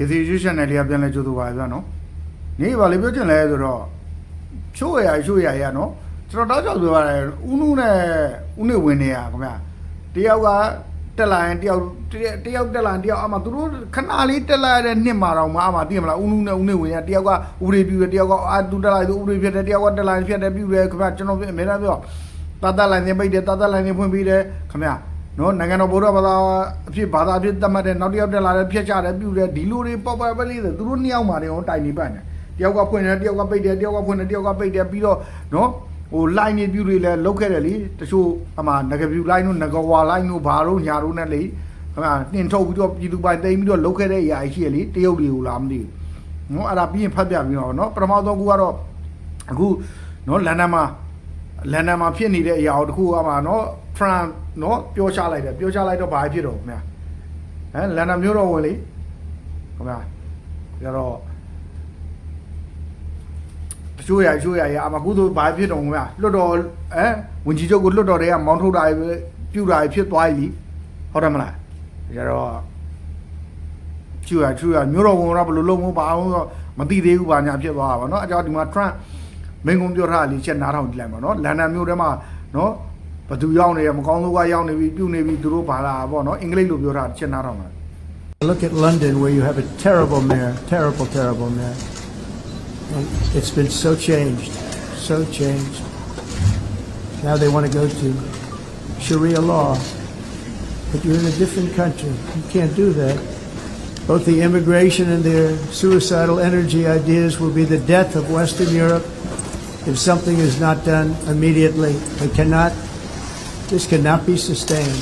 ကစီရွှေရှင်နယ်လေးကပြန်လဲကြိုးတူပါဗျာနော်နေပါလေပြောချင်လဲဆိုတော့ချိုးရရချိုးရရနော်ကျွန်တော်တောက်ကြောက်ပြောရတယ်ဦးနုနဲ့ဦးနေဝင်နေရခင်ဗျာတယောက်ကတက်လာရင်တယောက်တယောက်တက်လာရင်တယောက်အမှသူတို့ခဏလေးတက်လာတဲ့နှစ်မှာတော့မအမှသိရမလားဦးနုနဲ့ဦးနေဝင်ရတယောက်ကဥပဒေပြုတယ်တယောက်ကအာသူတက်လာသူဥပဒေဖြစ်တယ်တယောက်ကတက်လာရင်ဖြစ်တယ်ပြုတယ်ခင်ဗျာကျွန်တော်အမေကပြောတတ်တလိုင်းနေပိတ်တယ်တတ်တလိုင်းနေဖွင့်ပြီးတယ်ခင်ဗျာ နော်နိုင်ငံတော်ဗုဒ္ဓဘာသာအဖြစ်ဘာသာအဖြစ်သတ်မှတ်တဲ့နောက်တစ်ယောက်တက်လာတဲ့ဖျက်ချတယ်ပြုတယ်ဒီလိုတွေပေါ့ပေါ့ပဲလေးတွေသူတို့နှစ်ယောက်မှတွေရောတိုင်နေပတ်နေတယောက်ကဖွင့်တယ်တယောက်ကပိတ်တယ်တယောက်ကဖွင့်တယ်တယောက်ကပိတ်တယ်ပြီးတော့နော်ဟို line နေပြုတွေလည်းလုတ်ခဲ့တယ်လीတချို့အမှငကပြူ line တို့ငကဝါ line တို့ဘာတို့ညာတို့နဲ့လေဟိုနှင်ထုတ်ပြီးတော့ပြည်သူပိုင်သိမ်းပြီးတော့လုတ်ခဲ့တဲ့အရာရှိရလေတရုတ်တွေကိုလားမသိဘူးနော်အဲ့ဒါပြီးရင်ဖတ်ပြပြီးတော့နော်ပထမဆုံးကူကတော့အခုနော်လန်ဒန်မှာလန်ဒန်မှာဖြစ်နေတဲ့အရာကိုတခုကမှနော် ဖရန်နော်ပြောချလိုက်တယ်ပြောချလိုက်တော့ဘာဖြစ်တော့ခင်ဗျာဟမ်လန်ဒန်မြို့တော်ဝင်လေခင်ဗျာကြတော့တချို့ရအချို့ရရအမကုသိုလ်ဘာဖြစ်တော့ခင်ဗျာလွတ်တော်ဟမ်ဝင်ကြီးချုပ်ကိုလွတ်တော်တွေကမောင်းထုတ်တာပဲပြူတာဖြစ်သွားပြီဟုတ်တယ်မလားကြတော့ချူရချူရမြို့တော်ဝင်တော့ဘယ်လိုလုပ်မလို့ပါအောင်တော့မသိသေးဘူးဘာညာဖြစ်သွားတာပါเนาะအကြောင်းဒီမှာ Trump မင်းကုန်းပြောထားတာလေးချက်နားထောင်ကြည့်လိုက်ပါနော်လန်ဒန်မြို့ထဲမှာနော် ဘသူရောက်နေရမကောင်းသောကရောက်နေပြီပြုတ်နေပြီသူတို့ဘာလာပေါ့နော်အင်္ဂလိပ်လိုပြောထားတာချက်နားထောင်ပါ Look at London, where you have a terrible mayor, terrible, terrible mayor. And it's been so changed, so changed. Now they want to go to Sharia law, but you're in a different country. You can't do that. Both the immigration and their suicidal energy ideas will be the death of Western Europe if something is not done immediately. It cannot, this cannot be sustained.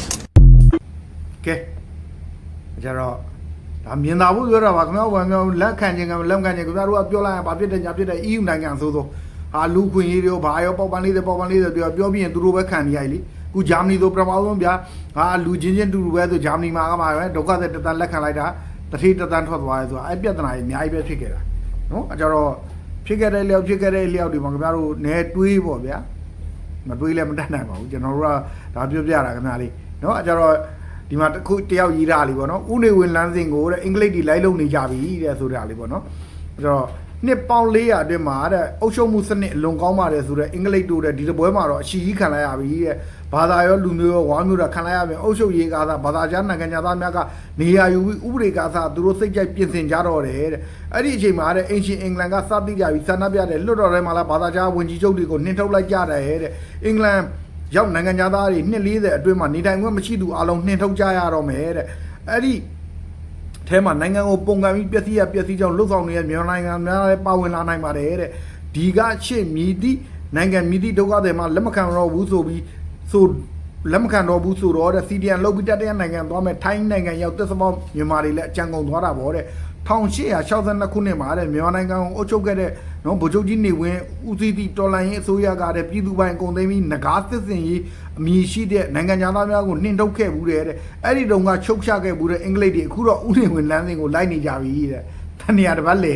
ကဲကြတော့ဒါမြင်သာဖို့ပြောတာပါခင်ဗျားဘာမျိုးလက်ခံခြင်းကလက်ခံခြင်းခင်ဗျားတို့ကပြောလိုက်ရင်ဘာဖြစ်တယ်ညာဖြစ်တယ် EU နိုင်ငံဆိုသောဟာလူခွင့်ရေးတွေဘာရောပေါက်ပန်းလေးတွေပေါက်ပန်းလေးတွေပြောပြောပြီးရင်သူတို့ပဲခံနေရိုက်လीခုဂျာမနီဆိုပထမဆုံးဗျာဟာလူချင်းချင်းတူတူပဲဆိုဂျာမနီမှာကမှာပဲဒုက္ခသက်တတန်လက်ခံလိုက်တာတတိတတန်ထွက်သွားရဲဆိုတာအဲ့ပြဿနာကြီးအများကြီးပဲဖြစ်ခဲ့တာနော်အကြတော့ဖြစ်ခဲ့တဲ့လျောက်ဖြစ်ခဲ့တဲ့လျောက်ဒီမှာခင်ဗျားတို့နဲတွေးပေါ့ဗျာ မတွေးလည်းမတတ်နိုင်ပါဘူးကျွန်တော်တို့ကဒါပြောပြတာခင်ဗျာလေးเนาะအဲကြတော့ဒီမှာတစ်ခုတယောက်ရေးတာလေးပေါ့နော်ဥနေဝင်လမ်းစဉ်ကိုတဲ့အင်္ဂလိပ်ဒီလိုက်လုံနေကြပြီတဲ့ဆိုတာလေးပေါ့နော်အဲတော့နှစ်ပေါင်း400အတွင်းမှာတဲ့အုပ်ချုပ်မှုစနစ်အလွန်ကောင်းပါတယ်ဆိုတော့အင်္ဂလိပ်တို့တဲ့ဒီတပွဲမှာတော့အရှိကြီးခံလိုက်ရပြီတဲ့ ဘာသာရောလူမျိုးရောဝါမျိုးတော့ခံလိုက်ရပြီအုပ်ချုပ်ရေးကားသာဘာသာကြားနိုင်ငံသားများကနေရာယူပြီးဥပဒေကားသာသူတို့စိတ်ကြိုက်ပြင်ဆင်ကြတော့တယ်တဲ့အဲ့ဒီအချိန်မှာတဲ့အင်ရှင်အင်္ဂလန်ကစသိကြပြီဆန္ဒပြတယ်လွတ်တော်ထဲမှာလာဘာသာကြားဝင်ကြီးချုပ်တွေကိုနှင်ထုတ်လိုက်ကြတယ်တဲ့အင်္ဂလန်ရောက်နိုင်ငံသားတွေနှစ်40အတွင်းမှာနေထိုင်ခွင့်မရှိသူအလုံးနှင်ထုတ်ကြရတော့မယ်တဲ့အဲ့ဒီအဲမှာနိုင်ငံကိုပုံကံပြီးပျက်စီးရပျက်စီးကြောင်းလှုပ်ဆောင်နေတဲ့မြန်မာနိုင်ငံများလည်းပါဝင်လာနိုင်ပါတယ်တဲ့ဒီကရှေ့မြည်သည့်နိုင်ငံမြည်သည့်ဒုက္ခတွေမှာလက်မခံတော့ဘူးဆိုပြီး ဆိုလက်မခံတော့ဘူးဆိုတော့တဲ့စီဒီအန်လုတ်ပြီးတတရနိုင်ငံသွားမယ်ထိုင်းနိုင်ငံရောက်သက်သမောမြန်မာတွေလည်းအကြံကုန်သွားတာပေါ့တဲ့1862ခုနှစ်မှာတဲ့မြန်မာနိုင်ငံကိုအုပ်ချုပ်ခဲ့တဲ့နော်ဗိုလ်ချုပ်ကြီးနေဝင်းဦးစီးသည့်တော်လှန်ရေးအစိုးရကတဲ့ပြည်သူပိုင်အကုန်သိမ်းပြီးငကားသစ်စင်ရေးအမည်ရှိတဲ့နိုင်ငံသားများကိုနှင်ထုတ်ခဲ့ဘူးတဲ့တဲ့အဲ့ဒီတုန်းကချုပ်ချခဲ့ဘူးတဲ့အင်္ဂလိပ်တွေအခုတော့ဦးနေဝင်လမ်းစဉ်ကိုလိုက်နေကြပြီတဲ့တန်ရတစ်ပတ်လေ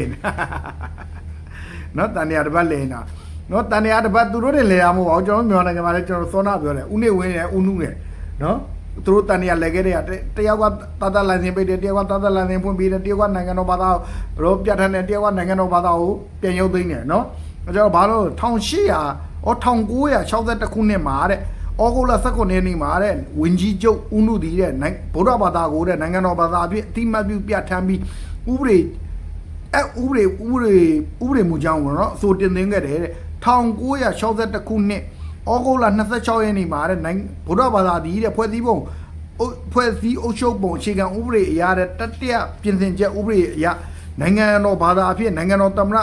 နော်တန်ရတစ်ပတ်လေနာ နော်တန်ရတစ်ပတ်သူတို့တွေလေရမဟုတ်ပါဘူးကျွန်တော်မြန်မာနိုင်ငံမှာလည်းကျွန်တော်စောနာပြောတယ်ဦးနေဝင်နဲ့ဦးနုနဲ့နော်သူတို့တန်ရလဲခဲ့တဲ့တယောက်ကတတလိုင်းစင်ပိတ်တယ်တယောက်ကတတလိုင်းစင်ဖွင့်ပေးတယ်တယောက်ကနိုင်ငံတော်ဘာသာရောပြတ်ထန်တယ်တယောက်ကနိုင်ငံတော်ဘာသာကိုပြန်ရုပ်သိမ်းတယ်နော်အဲကြောင့်ဘာလို့1800အော်1962ခုနှစ်မှာတဲ့ဩဂုတ်လ19ရက်နေ့မှာတဲ့ဝင်းကြီးကျုပ်ဦးနုတီတဲ့ဗုဒ္ဓဘာသာကိုတဲ့နိုင်ငံတော်ဘာသာအဖြစ်အတိမတ်ပြုပြဋ္ဌာန်းပြီးဥပဒေအဲဥပဒေဥပဒေဥပဒေမူကြောင်းကိုနော်အဆိုတင်သွင်းခဲ့တယ်တဲ့ 1962ခုနှစ်ဩဂုတ်လ26ရက်နေ့မှာတဲ့နိုင်ငံဗုဒ္ဓဘာသာဒီတဲ့ဖွဲ့စည်းပုံအုပ်ဖွဲ့စည်းအုပ်ချုပ်ပုံအခြေခံဥပဒေအရာတဲ့တတိယပြင်ဆင်ချက်ဥပဒေအရာနိုင်ငံတော်ဘာသာအဖြစ်နိုင်ငံတော်သမ္မတ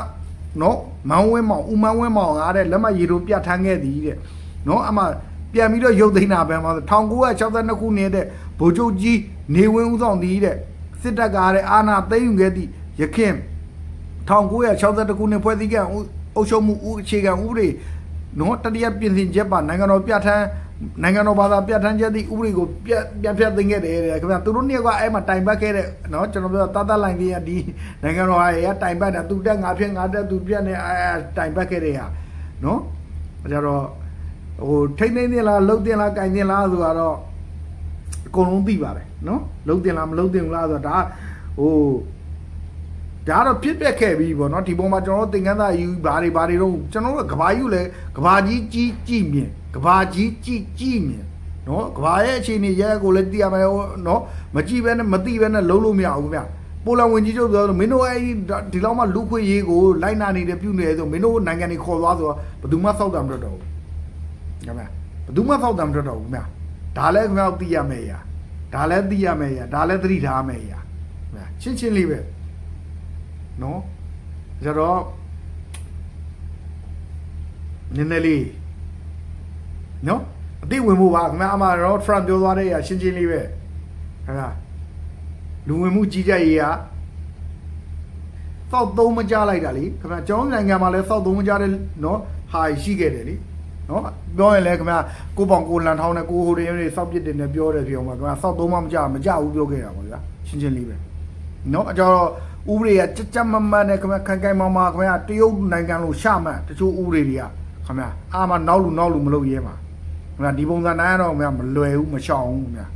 နော်မောင်ဝင်းမောင်ဦးမောင်ဝင်းမောင်ကတဲ့လက်မှတ်ရေးထိုးပြဋ္ဌာန်းခဲ့သည်တဲ့နော်အမှပြန်ပြီးတော့ရုပ်သိမ်းတာပဲမှာ1962ခုနှစ်တဲ့ဗိုလ်ချုပ်ကြီးနေဝင်းဦးဆောင်သည်တဲ့စစ်တပ်ကတဲ့အာဏာသိမ်းယူခဲ့သည့်ရခင်1962ခုနှစ်ဖွဲ့စည်းကံ အုပ်ချုပ်မှုဥအခြေခံဥပဒေနော်တတိယပြင်ဆင်ချက်ပါနိုင်ငံတော်ပြဋ္ဌာန်းနိုင်ငံတော်ဘာသာပြဋ္ဌာန်းချက်သည့်ဥပဒေကိုပြပြန်ပြသိမ်းခဲ့တယ်တဲ့ခင်ဗျာသူတို့နှစ်ကအဲ့မှာတိုင်ပတ်ခဲ့တဲ့နော်ကျွန်တော်ပြောတတ်တလိုင်းကြီးကဒီနိုင်ငံတော်ဟာရတိုင်ပတ်တာသူတက်ငါဖြစ်ငါတက်သူပြက်နေအဲတိုင်ပတ်ခဲ့တဲ့ဟာနော်အဲကြတော့ဟိုထိမ့်သိမ့်တင်လားလှုပ်တင်လားကင်တင်လားဆိုတော့အကုန်လုံးသိပါတယ်နော်လှုပ်တင်လားမလှုပ်တင်ဘူးလားဆိုတော့ဒါဟို ဒါကတော့ဖြစ်ပျက်ခဲ့ပြီပေါ့နော်ဒီပုံမှာကျွန်တော်တို့သင်္ကန်းသားယူဘာတွေဘာတွေတော့ကျွန်တော်တို့ကကဘာယူလဲကဘာကြီးကြီးကြည့်မြင်ကဘာကြီးကြည့်ကြည့်မြင်နော်ကဘာရဲ့အခြေအနေရဲကိုလည်းသိရမယ်နော်မကြည့်ဘဲနဲ့မသိဘဲနဲ့လုံးလို့မရဘူးဗျပိုလန်ဝင်ကြီးချုပ်ပြောလို့မင်းတို့အဲ့ဒီလောက်မှလူခွေရေးကိုလိုက်နာနေတယ်ပြုနေတယ်ဆိုမင်းတို့နိုင်ငံတွေခေါ်သွားဆိုတော့ဘယ်သူမှစောက်တာမတော့တော့ဘူးခင်ဗျဘယ်သူမှစောက်တာမတော့တော့ဘူးဗျဒါလည်းခင်ဗျသိရမယ်ရာဒါလည်းသိရမယ်ရာဒါလည်းသတိထားမယ်ရာဗျရှင်းရှင်းလေးပဲ နော်ကြတော့နည်းနည်းလေးနော်အသိဝင်မှုပါခင်ဗျာအမတော့ front ပြောသွားတဲ့အရာရှင်းရှင်းလေးပဲခင်ဗျာလူဝင်မှုကြီးကြပ်ရေးကသောက်သုံးမကြလိုက်တာလေခင်ဗျာကျောင်းနိုင်ငံမှာလည်းသောက်သုံးမကြတဲ့နော်ဟာရှိခဲ့တယ်လေနော်ပြောရင်လည်းခင်ဗျာကိုပေါင်ကိုလန်ထောင်းနဲ့ကိုဟိုတွေတွေစောက်ပစ်တယ်နဲ့ပြောတယ်ပြောမှာခင်ဗျာစောက်သုံးမမကြမကြဘူးပြောခဲ့တာပါဗျာရှင်းရှင်းလေးပဲနော်အကြောတော့ ဥပဒေကကြက်ကြက်မတ်မတ်နဲ့ခင်ဗျာခိုင်ခိုင်မာမာခင်ဗျာတရုတ်နိုင်ငံလို့ရှမှတ်တချို့ဥပဒေတွေကခင်ဗျာအာမနောက်လူနောက်လူမလုပ်ရဲမှာခင်ဗျာဒီပုံစံတိုင်းကတော့ခင်ဗျာမလွယ်ဘူးမရှောင်ဘူးခင်ဗျာ